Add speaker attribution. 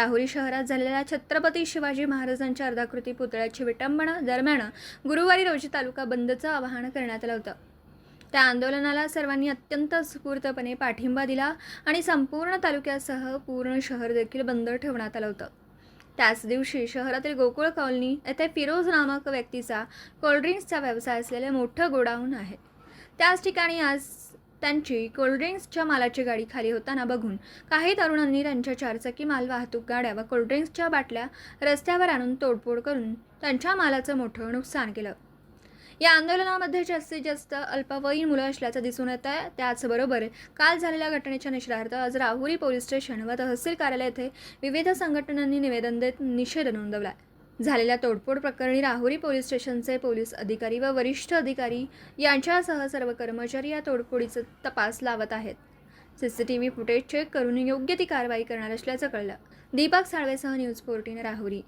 Speaker 1: राहुरी शहरात झालेल्या छत्रपती शिवाजी महाराजांच्या अर्धाकृती पुतळ्याची विटंबना दरम्यान गुरुवारी रोजी तालुका बंदचं आवाहन करण्यात आलं होतं. त्या आंदोलनाला सर्वांनी अत्यंत स्फूर्तपणे पाठिंबा दिला आणि संपूर्ण तालुक्यासह पूर्ण शहर देखील बंद ठेवण्यात आलं होतं. त्याच दिवशी शहरातील गोकुळ कॉलनी येथे फिरोज नामक व्यक्तीचा कोल्ड्रिंक्सचा व्यवसाय असलेले मोठं गोडाऊन आहे. त्याच ठिकाणी आज त्यांची कोल्ड्रिंक्सच्या मालाची गाडी खाली होताना बघून काही तरुणांनी त्यांच्या चारचाकी माल वाहतूक गाड्या व कोल्ड्रिंक्सच्या बाटल्या रस्त्यावर आणून तोडफोड करून त्यांच्या मालाचं मोठं नुकसान केलं. या आंदोलनामध्ये जास्तीत जास्त अल्पवयीन मुलं असल्याचं दिसून येत आहे. त्याचबरोबर काल झालेल्या घटनेच्या निषेधार्थ आज राहुरी पोलीस स्टेशन व तहसील कार्यालय येथे विविध संघटनांनी निवेदन देत निषेध नोंदवला आहे झालेल्या तोडफोड प्रकरणी राहुरी पोलीस स्टेशनचे पोलीस अधिकारी व वरिष्ठ अधिकारी यांच्यासह सर्व कर्मचारी या तोडफोडीचा तपास लावत आहेत. C C T V footage check करून योग्य ती कारवाई करणार असल्याचं कळलं. दीपक साळवेसह न्यूज फोर्टीन राहुरी.